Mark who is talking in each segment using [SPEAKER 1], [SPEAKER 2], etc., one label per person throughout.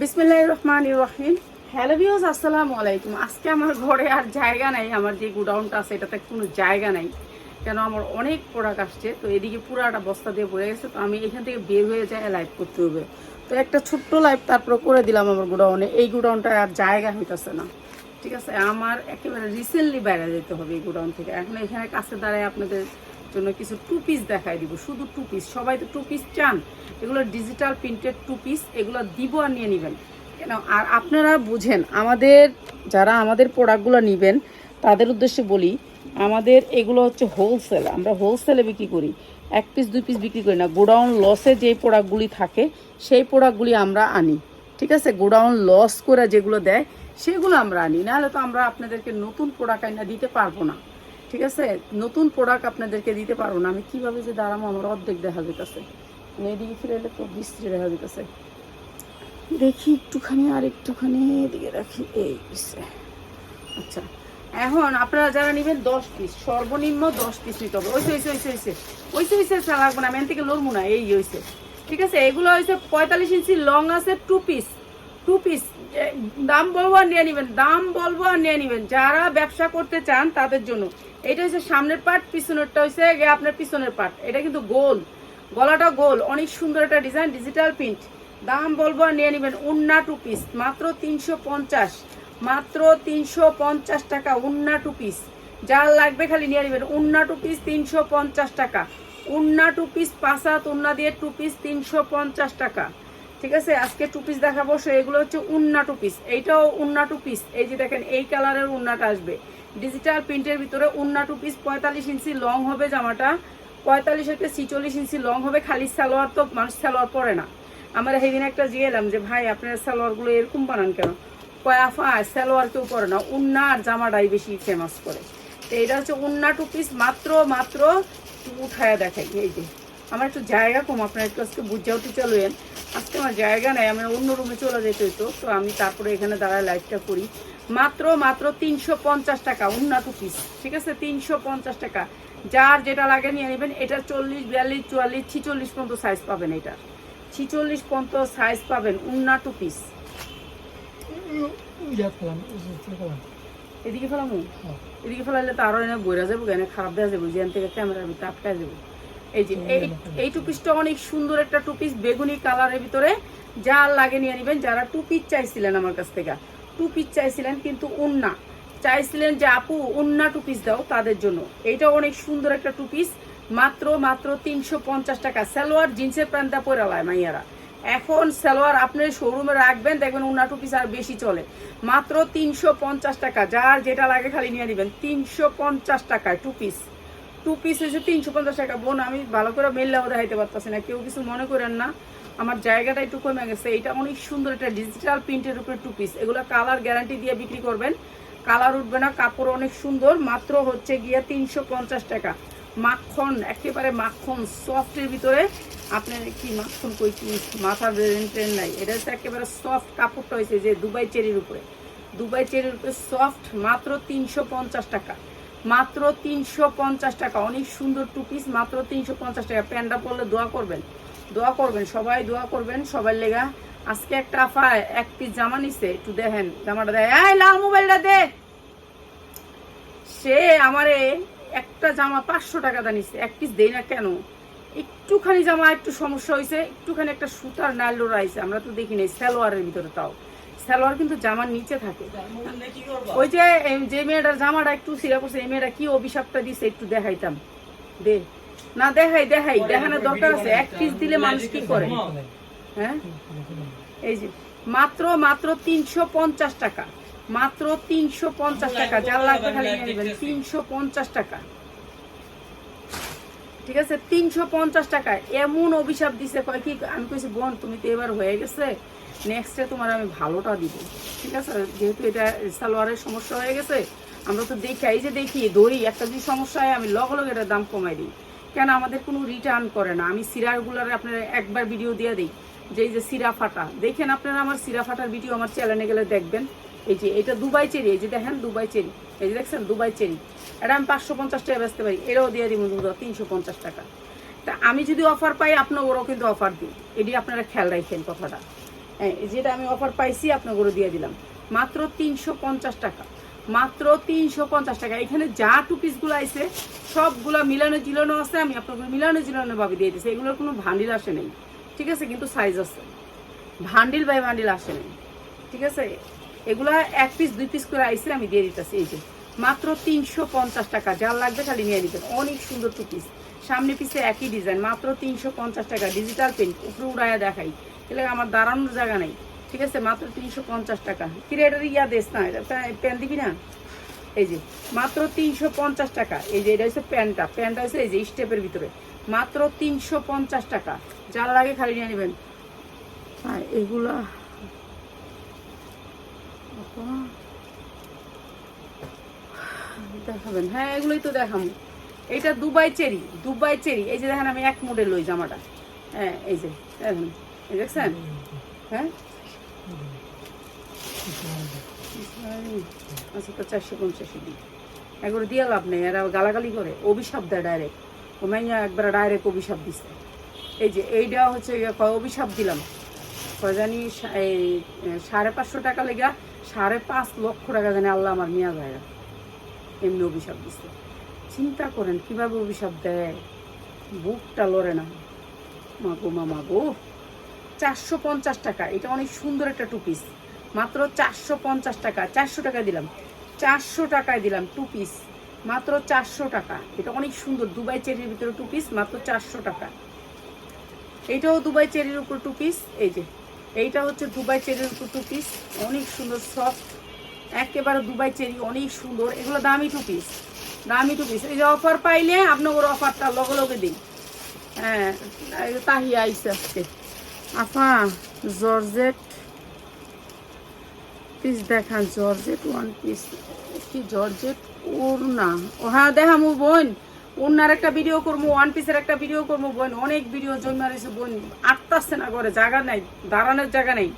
[SPEAKER 1] বিসমিল্লাহ রহমান রহিম। Hello views আসসালামু আলাইকুম। আজকে আমার ঘরে আর জায়গা নাই, আমার যে গোডাউনটা আছে, এটাতে কোনো জায়গা নাই। কেন, আমার অনেক প্রোডাক্ট আসছে, তো এদিকে পুরাটা বস্তা দিয়ে পড়ে গেছে, তো আমি এখান থেকে বের হয়ে যাই লাইভ করতে হবে। তো একটা ছোট্ট লাইভ তারপর করে দিলাম আমার গোডাউনে। এই গোডাউনটা আর জায়গা হইতেছে না। ঠিক আছে, আমার একেবারে রিসেন্টলি বাইরে যেতে হবে এই গোডাউন থেকে। এখন এখানে কাছে দাঁড়ায় আপনাদের জন্য কিছু টু পিস দেখাই দিব। শুধু টু পিস সবাই তো টু পিস চান। এগুলো ডিজিটাল প্রিন্টেড টু পিস এগুলো দিব আর নিয়ে নেবেন। কেন? আর আপনারা বুঝেন, আমাদের যারা আমাদের প্রোডাক্টগুলো নেবেন, তাদের উদ্দেশ্যে বলি, আমাদের এগুলো হচ্ছে হোলসেল আমরা হোলসেলে বিক্রি করি। এক পিস দুই পিস বিক্রি করি না। গোডাউন লসে যে প্রোডাক্টগুলি থাকে, সেই প্রোডাক্টগুলি আমরা আনি। ঠিক আছে? গোডাউন লস করে যেগুলো দেয়, সেগুলো আমরা আনি। নাহলে তো আমরা আপনাদেরকে নতুন প্রোডাক্ট আইনা দিতে পারব না। ঠিক আছে? নতুন প্রোডাক্ট আপনাদেরকে দিতে পারব না। আমি কীভাবে যে দাঁড়াবো, আমার অর্ধেক দেখা যেতেছে মানে এদিকে ফিরে এলে তো বৃষ্টি দেখা যেতেছে দেখি একটুখানি আর একটুখানি এদিকে রাখি। এই। আচ্ছা এখন আপনারা যারা নেবেন দশ পিস সর্বনিম্ন দশ পিস নিতে হবে। ওইসে ওইসে ওইসে ওইসে ওইসে ওইসে লাগবে না। আমি এখান থেকে লড়বো না, এই হয়েছে ঠিক আছে? এগুলো হয়েছে পঁয়তাল্লিশ ইঞ্চি লং আছে টু পিস টু পিস দাম বলব আর নিয়ে নেবেন, দাম বলব আর নিয়ে নেবেন। যারা ব্যবসা করতে চান তাদের জন্য। এটা হচ্ছে সামনের পার্ট পিছনেরটা হচ্ছে আপনার পিছনের পার্ট এটা কিন্তু গোল, গলাটা গোল, অনেক সুন্দর একটা ডিজাইন ডিজিটাল প্রিন্ট দাম বলব আর নিয়ে নেবেন উন্না টু পিস মাত্র তিনশো পঞ্চাশ, মাত্র তিনশো পঞ্চাশ টাকা উন্না টু পিস যার লাগবে খালি নিয়ে নেবেন, উন্না টু পিস তিনশো পঞ্চাশ টাকা, উন্না টু পিস পাঁচাত উন্না দিয়ে টু পিস তিনশো পঞ্চাশ টাকা। ঠিক আছে? আজকে টু পিস দেখাবো, সে এগুলো হচ্ছে উন্না টু পিস এইটাও উন্না টু পিস এই যে দেখেন, এই কালারের উন্নাটা আসবে। ডিজিটাল প্রিন্টের ভিতরে উন্না টু পিস পঁয়তাল্লিশ ইঞ্চি লং হবে জামাটা। পঁয়তাল্লিশ থেকে ছিচল্লিশ ইঞ্চি লং হবে, খালি সালোয়ার তো মানুষ সালোয়ার পরে না। আমরা সেদিন একটা জিয়েলাম যে, ভাই, আপনার সালোয়ারগুলো এরকম বানান কেন? কয়াফা সালোয়ার কেউ পরে না। উন্না আর জামাটাই বেশি ফেমাস করে। তো এটা হচ্ছে উন্না টু পিস মাত্র মাত্র উঠায়া দেখাই। এই যে আমার একটু জায়গা কম আপনার একটু আজকে বুঝাও তো চলেন। আজকে আমার জায়গা নেই আমি অন্য রুমে চলে যেতে হইতো তো আমি তারপরে এখানে দাঁড়ায় লাইভটা করি। মাত্র মাত্র তিনশো পঞ্চাশ টাকা উন্না টু পিস ঠিক আছে? তিনশো পঞ্চাশ টাকা। যার যেটা লাগে নিয়ে নেবেন এটা চল্লিশ বিয়াল্লিশ চুয়াল্লিশ ছিচল্লিশ পর্যন্ত সাইজ পাবেন এটা। ছিচল্লিশ পর্যন্ত সাইজ পাবেন উন্না টু পিস এদিকে ফেলামু? এদিকে ফেলাইলে তো আরও এনে বইরা যাব এনে খারাপ দেওয়া যাব যেন থেকে ক্যামেরার ভিতরে আটকায় যাব এই যে, এই এই টু পিসটা অনেক সুন্দর একটা টু পিস বেগুনি কালারের ভিতরে যা লাগে নিয়ে নেবেন। যারা টু পিস চাইছিলেন আমার কাছ থেকে টু পিস চাইছিলেন কিন্তু উন্না। চাইছিলেন যে, আপু, উন্না টু পিস দাও তাদের জন্য। এইটা অনেক সুন্দর একটা টু পিস মাত্র মাত্র তিনশো পঞ্চাশ টাকা। সালোয়ার, জিন্সের প্যান্টটা পরে লায় মাইয়ারা। এখন সালোয়ার আপনি শোরুমে রাখবেন, দেখবেন উন্না টু পিস আর বেশি চলে। মাত্র তিনশো পঞ্চাশ টাকা। যার যেটা লাগে খালি নিয়ে নেবেন। তিনশো পঞ্চাশ টাকায় টু পিস টু পিস হচ্ছে তিনশো পঞ্চাশ টাকা। বোন, আমি ভালো করে মেললাও দেখাইতে পারতেছি না। কেউ কিছু মনে করেন না। আমার জায়গাটা একটু কমে গেছে। এটা অনেক সুন্দর একটা ডিজিটাল প্রিন্টের উপরে টু পিস এগুলো কালার গ্যারান্টি দিয়ে বিক্রি করবেন। কালার উঠবে না, কাপড় অনেক সুন্দর। মাত্র হচ্ছে গিয়ে তিনশো পঞ্চাশ টাকা। মাখন, একেবারে মাখন সফটের ভিতরে। আপনার কি মাখন কই কি? মাথার ট্রেন নাই। এটা হচ্ছে একেবারে সফট কাপড়টা হয়েছে যে দুবাই চেরির উপরে। দুবাই চেরির উপরে সফট মাত্র তিনশো পঞ্চাশ টাকা। মাত্র তিনশো পঞ্চাশ টাকা। অনেক সুন্দর টু পিস মাত্র তিনশো পঞ্চাশ টাকা। প্যান্টটা পরলে দোয়া করবেন দোয়া করবেন, সবাই দোয়া করবেন সবাই লেগা। আজকে একটা আফা, এক পিস জামা নিছে, একটু দেখেন, জামাটা দেয়। এই মোবাইলটা দে। সে আমারে একটা জামা পাঁচশো টাকা দা নিছে, এক পিস দেই না কেন? একটুখানি জামা, একটু সমস্যা হয়েছে একটুখানি একটা সুতার নাল রয়েছে আমরা তো দেখি নাই, সালোয়ারের ভিতরে তাও। সালোয়ার কিন্তু জামার নিচে থাকে। ওই যে যে মেয়েটার জামাটা একটু সিরা করছে, এই মেয়েটা কি অভিশাপটা দিছে একটু দেখাইতাম। দে। না, দেখাই দেখাই, দেখানোর দরকার আছে। এক পিস দিলে মানুষ কি করে? হ্যাঁ? এই যে, মাত্র মাত্র তিনশো পঞ্চাশ টাকা। মাত্র তিনশো পঞ্চাশ টাকা। যার লাগবে খালি তিনশো পঞ্চাশ টাকা। ঠিক আছে, তিনশো পঞ্চাশ টাকা এমন অভিশাপ দিছে, কয় কি, আমি কইছি, বোন, তুমি তো এবার হয়ে গেছে নেক্সটে তোমার আমি ভালোটা দিব। ঠিক আছে, যেহেতু এটা সালোয়ারের সমস্যা হয়ে গেছে, আমরা তো দেখি, এই যে দেখি ধরি একটা যদি সমস্যা হয়, আমি লগে লগে এটার দাম কমাই দিই। কেন, আমাদের কোনো রিটার্ন করে না। আমি সিরারগুলার আপনার একবার ভিডিও দিয়ে দিই, যে এই যে সিরা ফাটা। দেখেন আপনারা আমার সিরা ফাটার ভিডিও আমার চ্যানেলে গেলে দেখবেন। এই যে, এটা দুবাই চেরি, এই যে দেখেন দুবাই চেরি। এই যে দেখছেন, দুবাই চেরি। এটা আমি পাঁচশো পঞ্চাশ টাকা বেচতে পারি এটাও দিয়ে দিব তিনশো পঞ্চাশ টাকা। তা আমি যদি অফার পাই, আপনার ওরাও কিন্তু অফার দিই এটি আপনারা খেয়াল রাখেন কথাটা। হ্যাঁ যেটা আমি অফার পাইছি আপনাগুলো দিয়ে দিলাম। মাত্র তিনশো পঞ্চাশ টাকা। মাত্র তিনশো পঞ্চাশ টাকা। এখানে যা টু পিসগুলো আছে, সবগুলা মিলানো জিলানো আছে, আমি আপনাকে মিলানো জিলানো ভাবে দিয়ে দিচ্ছি এগুলোর কোনো ভান্ডিল আসে নেই। ঠিক আছে, কিন্তু সাইজ আছে। ভান্ডিল বাই ভান্ডিল আসে নেই। ঠিক আছে? এগুলা এক পিস দুই পিস করে আইসে আমি দিয়ে দিতেছি, এই যে। মাত্র তিনশো পঞ্চাশ টাকা, যার লাগবে খালি নিয়ে নিবেন। অনেক সুন্দর টু পিস সামনে পিসে একই ডিজাইন মাত্র তিনশো পঞ্চাশ টাকা ডিজিটাল প্রিন্ট উপরে উড়াইয়া দেখাই। তাহলে আমার দাঁড়ানোর জায়গা নেই। ঠিক আছে? মাত্র তিনশো পঞ্চাশ টাকা। কিরেটার ইয়া দেশ না, এটা প্যান দিবি না? এই যে, মাত্র তিনশো পঞ্চাশ টাকা। এই যে, এটা হচ্ছে প্যান্টটা প্যান্টটা হচ্ছে এই যে স্টেপের ভিতরে। মাত্র তিনশো পঞ্চাশ টাকা। যার লাগে খালি নিয়ে নেবেন। হ্যাঁ এগুলা। দেখাবেন। হ্যাঁ এগুলোই তো দেখাবো। এইটা দুবাই চেরি দুবাই চেরি। এই যে দেখেন আমি এক মডেল ওই জামাটা। হ্যাঁ এই যে, দেখেন। এই দেখছেন? হ্যাঁ? আচ্ছা তো চারশো পঞ্চাশে দিই এগুলো দিয়ে লাভ নেই, এরা গালাগালি করে। অভিশাপ দেয় ডাইরেক্ট ও একবার ডাইরেক্ট অভিশাপ দিছে। এই যে এইটা হচ্ছে অভিশাপ দিলাম। জানি এই, সাড়ে পাঁচশো টাকা লেগা সাড়ে পাঁচ লক্ষ টাকা জানি আল্লাহ আমার মিয়া যায় এমনি অভিশাপ দিছে। চিন্তা করেন, কীভাবে অভিশাপ দেয়? বুকটা লড়ে না। মাগো মা গো। চারশো পঞ্চাশ টাকা, এটা অনেক সুন্দর একটা টু পিস মাত্র চারশো পঞ্চাশ টাকা, চারশো টাকা দিলাম। চারশো টাকায় দিলাম টু পিস মাত্র চারশো টাকা। এটা অনেক সুন্দর, দুবাই চেরির ভিতরে টু পিস মাত্র চারশো টাকা। এটাও দুবাই চেরির উপর টু পিস এই যে এইটা হচ্ছে দুবাই চেরির টু পিস অনেক সুন্দর সফট একেবারে দুবাই চেরি, অনেক সুন্দর। এগুলো দামি টু পিস দামি টু পিস এই যে অফার পাইলে আপনার অফারটা লগে লগে দিন হ্যাঁ তাহিয়া আইসে আজকে। আপা জর্জেট পিস দেখান জর্জেট ওয়ান পিস কি জর্জেট? ওর না। ও হ্যাঁ দেখামু বোন। ওনার একটা ভিডিও করব ওয়ান পিসের একটা ভিডিও করব বোন, অনেক ভিডিও জমা রয়েছে, বোন, আটতাছে না করে জায়গা নাই, দাঁড়ানোর জায়গা নেই।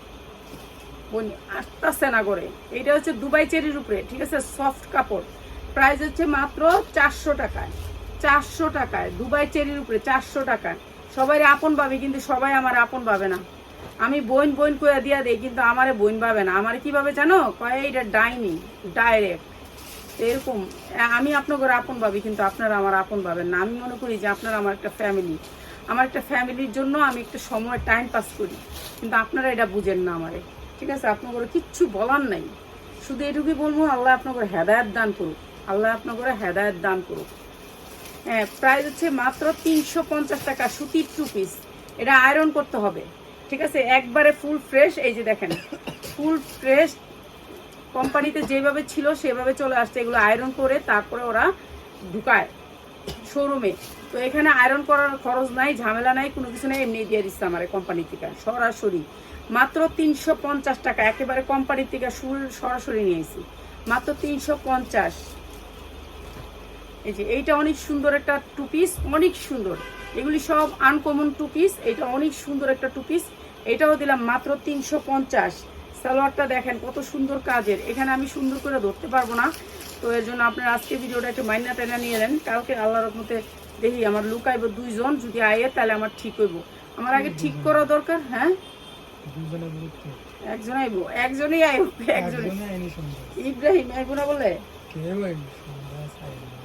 [SPEAKER 1] বোন, আটতাছে না করে। এটা হচ্ছে দুবাই চেরির উপরে, ঠিক আছে সফট কাপড়। প্রাইস হচ্ছে মাত্র চারশো টাকায় চারশো টাকায়, দুবাই চেরির উপরে চারশো টাকায়। সবাই আপন পাবে কিন্তু সবাই আমার আপন পাবে না। আমি বইন বইন করে দিয়া দেই, কিন্তু আমারে বইন পাবে না। আমার কীভাবে জানো? কয় এটা ডাইনি, ডাইরেক্ট। এরকম, আমি আপনাদের আপন ভাবি, কিন্তু আপনারা আমার আপন ভাবেন না। আমি মনে করি যে আপনারা আমার একটা ফ্যামিলি আমার একটা ফ্যামিলির জন্য আমি একটা সময় টাইম পাস করি। কিন্তু আপনারা এটা বুঝেন না আমারে। ঠিক আছে? আপনাদের কিচ্ছু বলার নাই। শুধু এটুকুই বলব, আল্লাহ আপনাদের হেদায়ত দান করুক। আল্লাহ আপনাদের হেদায়ত দান করুক। হ্যাঁ প্রাইস হচ্ছে মাত্র তিনশো পঞ্চাশ টাকা সুতির টু পিস এটা আয়রন করতে হবে। ঠিক আছে? একবারে ফুল ফ্রেশ এই যে দেখেন ফুল ফ্রেশ কোম্পানিতে যেভাবে ছিল, সেভাবে চলে আসছে। এগুলো আয়রন করে তারপরে ওরা ঢুকায় শোরুমে তো এখানে আয়রন করার খরচ নাই, ঝামেলা নাই, কোনো কিছু নেই এমনি দিয়ে দিচ্ছে আমার কোম্পানি থেকে, সরাসরি। মাত্র তিনশো পঞ্চাশ টাকা, একেবারে কোম্পানির থেকে সুর সরাসরি নিয়েছি মাত্র তিনশো পঞ্চাশ। এই যে, এইটা অনেক সুন্দর একটা টু পিস অনেক সুন্দর। এগুলি সব আনকমন টু পিস এটা অনেক সুন্দর একটা টু পিস এটাও দিলাম মাত্র তিনশো পঞ্চাশ। সালোয়ারটা দেখেন কত সুন্দর কাজের। এখানে আমি সুন্দর করে ধরতে পারব না। তো এর জন্য আপনার আজকে ভিডিওটা একটু মাইনা টাইনা নিয়ে নেন। কালকে আল্লাহর মতে দেখি আমার লুকাইব দুইজন। যদি আয়ে তাহলে আমার ঠিক হইব। আমার আগে ঠিক করা দরকার হ্যাঁ? একজন আইব। একজনই আইব
[SPEAKER 2] একজনে
[SPEAKER 1] ইব্রাহিম আইব না বলে?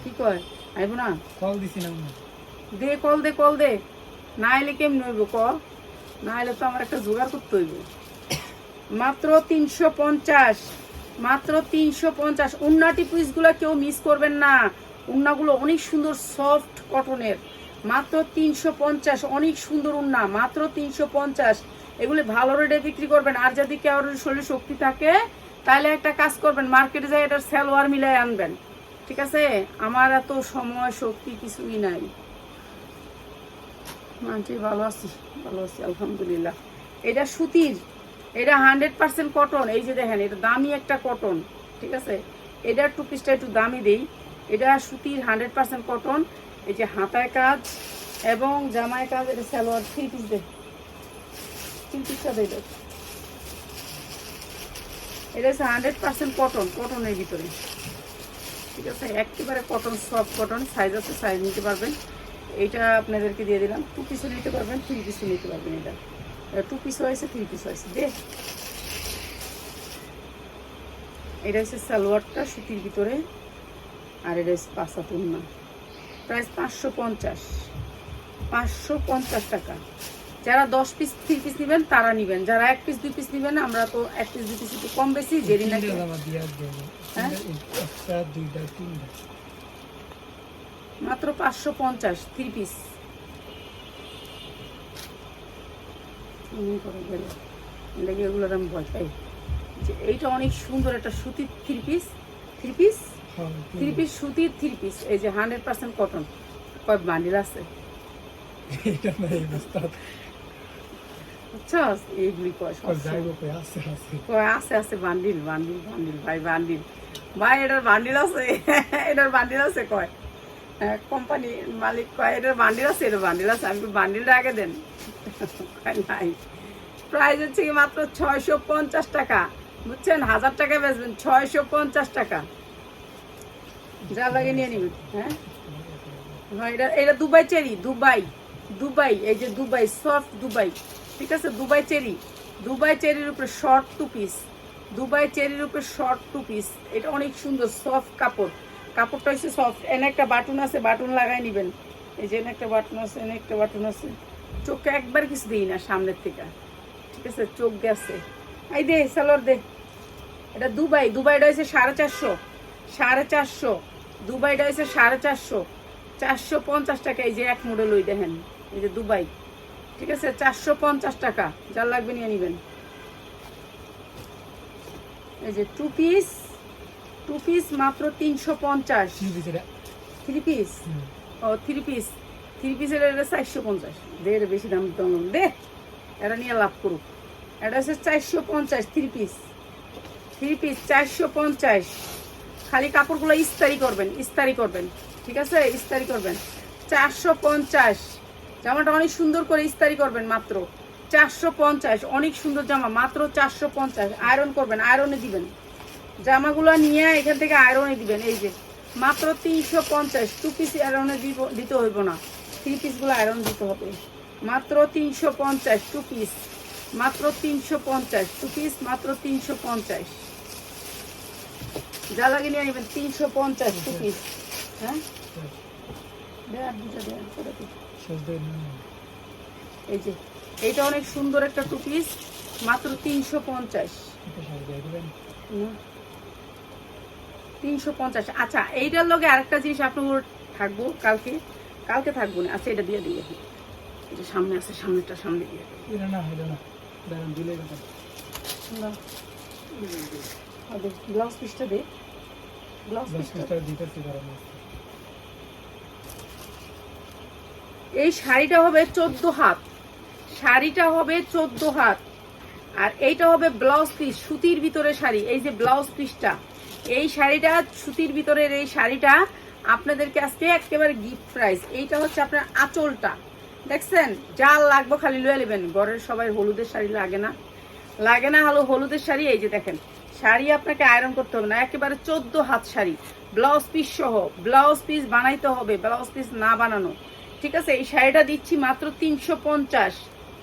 [SPEAKER 1] কি কয়? আইব না?
[SPEAKER 2] কল দিছিলাম না
[SPEAKER 1] দে কল দে কল দে। না এলে কেমন হইব ক না এলে তো আমার একটা জোগাড় করতে হইব। মাত্র তিনশো পঞ্চাশ, মাত্র তিনশো পঞ্চাশ। উন্নাটি পিসগুলো কেউ মিস করবেন না। উন্নাগুলো অনেক সুন্দর সফট কটনের মাত্র তিনশো পঞ্চাশ, অনেক সুন্দর উন্না, মাত্র তিনশো পঞ্চাশ। এগুলি ভালো রেটে বিক্রি করবেন। আর যদি কেউ শরীরে শক্তি থাকে, তাহলে একটা কাজ করবেন, মার্কেটে যাই এটার সালোয়ার মিলাই আনবেন। ঠিক আছে? আমার এত সময়, শক্তি কিছুই নাই। আন্টি ভালো আছি ভালো আছি, আলহামদুলিল্লাহ। এটা সুতির। এটা হান্ড্রেড পার্সেন্ট কটন, এই যে দেখেন, এটা দামি একটা কটন, ঠিক আছে? এটার টু পিসটা একটু দামি দেই। এটা সুতির হান্ড্রেড পার্সেন্ট কটন, এই যে হাতায় কাজ এবং জামায় কাজ, এটা সালোয়ার থ্রি পিস দে থ্রি পিসটা দেয় এটা। হচ্ছে হান্ড্রেড পার্সেন্ট কটন, কটনের ভিতরে। ঠিক আছে? একেবারে কটন, সফট কটন সাইজ আছে সাইজ নিতে পারবেন। এইটা আপনাদেরকে দিয়ে দিলাম। টু পিসও নিতে পারবেন থ্রি পিসও নিতে পারবেন এটা। টু পিস হয়েছে থ্রি পিস হয়েছে দে। এটা হচ্ছে সালোয়ারটা সুতির ভিতরে আর এটা হচ্ছে পাঁচা তুলনা। প্রাইস পাঁচশো পঞ্চাশ। পাঁচশো পঞ্চাশ টাকা। যারা দশ পিস থ্রি পিস নেবেন তারা নেবেন। যারা এক পিস দুই পিস নেবেন আমরা তো এক পিস দুই পিস একটু কম বেশি যেদিন হ্যাঁ? মাত্র পাঁচশো পঞ্চাশ থ্রি পিস করে গেলে। লেগে এগুলোর আমি ভয় পাই। যে এইটা অনেক সুন্দর একটা সুতির থ্রি পিস থ্রি পিস
[SPEAKER 2] হ্যাঁ,
[SPEAKER 1] থ্রি পিস সুতির থ্রি পিস এই যে হান্ড্রেড পার্সেন্ট কটন কয় বান্ডিল আছে? বুঝছ এইগুলি কয়
[SPEAKER 2] আছে আছে।
[SPEAKER 1] বান্ডিল বান্ডিল বান্ডিল ভাই বান্ডিল ভাই এটার বান্ডিল আছে? এটার বান্ডিল আছে কয়? কোম্পানি মালিক কয় এটার বান্ডিল আছে এটার বান্ডিল আছে। আমি বান্ডিলটা আগে দেন। নাই প্রাইস মাত্র ছয়শো পঞ্চাশ টাকা। বুঝছেন? হাজার টাকা বেচবেন, ছয়শো পঞ্চাশ টাকা। যা লাগে নিয়ে হ্যাঁ? এটা এটা দুবাই চেরি, দুবাই দুবাই, এই যে দুবাই, সফট দুবাই, ঠিক আছে? দুবাই চেরি, দুবাই চেরির উপরে শর্ট টু পিস দুবাই চেরির উপরে শর্ট টু পিস এটা অনেক সুন্দর সফট কাপড়। কাপড়টা হচ্ছে সফট এনে একটা বাটন আছে, বাটন লাগাই নেবেন। এই যে একটা বাটন আছে, এনে একটা বাটন আছে। চোখে একবার কিছু দিই না সামনের থেকে। ঠিক আছে? চোখ গেছে। এই দে সালোয়ার দে। এটা দুবাই। দুবাইটা হয়েছে সাড়ে চারশো। সাড়ে চারশো। দুবাইটা হয়েছে সাড়ে চারশো। চারশো পঞ্চাশ টাকা এই যে এক মডেল ওই দেখেন। এই যে দুবাই। ঠিক আছে? চারশো পঞ্চাশ টাকা। যার লাগবে নিয়ে নেবেন। এই যে টু পিস টু পিস মাত্র তিনশো পঞ্চাশ। থ্রি পিস ও থ্রি পিস থ্রি পিসের এটা চারশো পঞ্চাশ। দে এটা বেশি দাম দিতে দে, এটা নিয়ে লাভ করুক। এটা হচ্ছে চারশো পঞ্চাশ থ্রি পিস থ্রি পিস চারশো পঞ্চাশ। খালি কাপড়গুলো ইস্তারি করবেন ইস্তারি করবেন, ঠিক আছে? ইস্তারি করবেন। চারশো পঞ্চাশ। জামাটা অনেক সুন্দর করে ইস্তারি করবেন মাত্র। চারশো পঞ্চাশ, অনেক সুন্দর জামা, মাত্র চারশো পঞ্চাশ। আয়রন করবেন আয়রনে দিবেন। জামাগুলো নিয়ে এখান থেকে আয়রনে দিবেন, এই যে। মাত্র তিনশো পঞ্চাশ টু পিস আয়রনে দিব, দিতে হইব না। থ্রি পিসগুলো আয়রন দিতে হবে। মাত্র তিনশো পঞ্চাশ টু পিস মাত্র তিনশো পঞ্চাশ টু পিস মাত্র তিনশো পঞ্চাশ। যা লাগে নিয়ে নেবেন তিনশো পঞ্চাশ টু পিস হ্যাঁ? এই যে, এইটা অনেক সুন্দর একটা টু পিস মাত্র তিনশো পঞ্চাশ।
[SPEAKER 2] এটা
[SPEAKER 1] তিনশো পঞ্চাশ। আচ্ছা এইটার লগে আরেকটা জিনিস আপনার থাকব কালকে। কালকে থাকব না। আচ্ছা এটা দিয়ে দিয়ে এই যে সামনে আছে সামনেটা সামনে দিয়ে
[SPEAKER 2] এটা না হইল না। দাঁড়ান দিলে
[SPEAKER 1] না। আর দে, ব্লাউজ পিসটা দে ব্লাউজ পিসটা
[SPEAKER 2] দিতেছি
[SPEAKER 1] এই শাড়িটা হবে চোদ্দ হাত। শাড়িটা হবে চোদ্দ হাত। আর এইটা হবে ব্লাউজ পিস সুতির ভিতরে শাড়ি। এই যে ব্লাউজ পিসটা এই শাড়িটা সুতির ভিতরের এই শাড়িটা আপনাদেরকে আজকে একেবারে গিফট প্রাইস এইটা হচ্ছে আপনার আঁচলটা। দেখছেন? যা লাগবে খালি লয়ে নেবেন। ঘরের সবাই হলুদের শাড়ি লাগে না। লাগে না হলো হলুদের শাড়ি, এই যে দেখেন। শাড়ি আপনাকে আয়রন করতে হবে না, একেবারে চোদ্দ হাত শাড়ি। ব্লাউজ পিস সহ ব্লাউজ পিস বানাইতে হবে ব্লাউজ পিস না বানানো। ঠিক আছে? এই শাড়িটা দিচ্ছি মাত্র তিনশো পঞ্চাশ।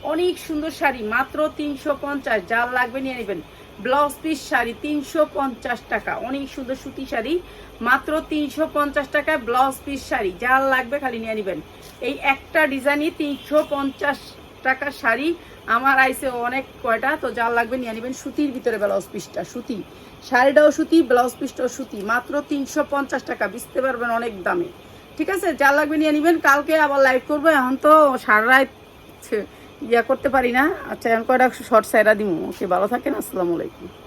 [SPEAKER 1] অনেক সুন্দর শাড়ি, মাত্র তিনশো পঞ্চাশ। যার লাগবে নিয়ে নেবেন। ব্লাউজ পিস শাড়ি তিনশো পঞ্চাশ টাকা। অনেক সুন্দর সুতি শাড়ি, মাত্র তিনশো পঞ্চাশ টাকায় ব্লাউজ পিস শাড়ি। যার লাগবে খালি নিয়ে নেবেন। এই একটা ডিজাইনই তিনশো পঞ্চাশ টাকার শাড়ি। আমার আইসে অনেক কয়টা, তো যার লাগবে নিয়ে নেবেন সুতির ভিতরে ব্লাউজ পিসটা, সুতি। শাড়িটাও সুতি, ব্লাউজ পিসটাও সুতি, মাত্র তিনশো পঞ্চাশ টাকা। বুঝতে পারবেন অনেক দামে। ঠিক আছে যা লাগবে নিয়ে নেবেন। কালকে আবার লাইভ করব, এখন তো সারা রাত ইয়া করতে পারি না। আচ্ছা এখন কয়টা শর্ট সাইরা দিব ওকে, ভালো থাকেন, আসসালামু আলাইকুম।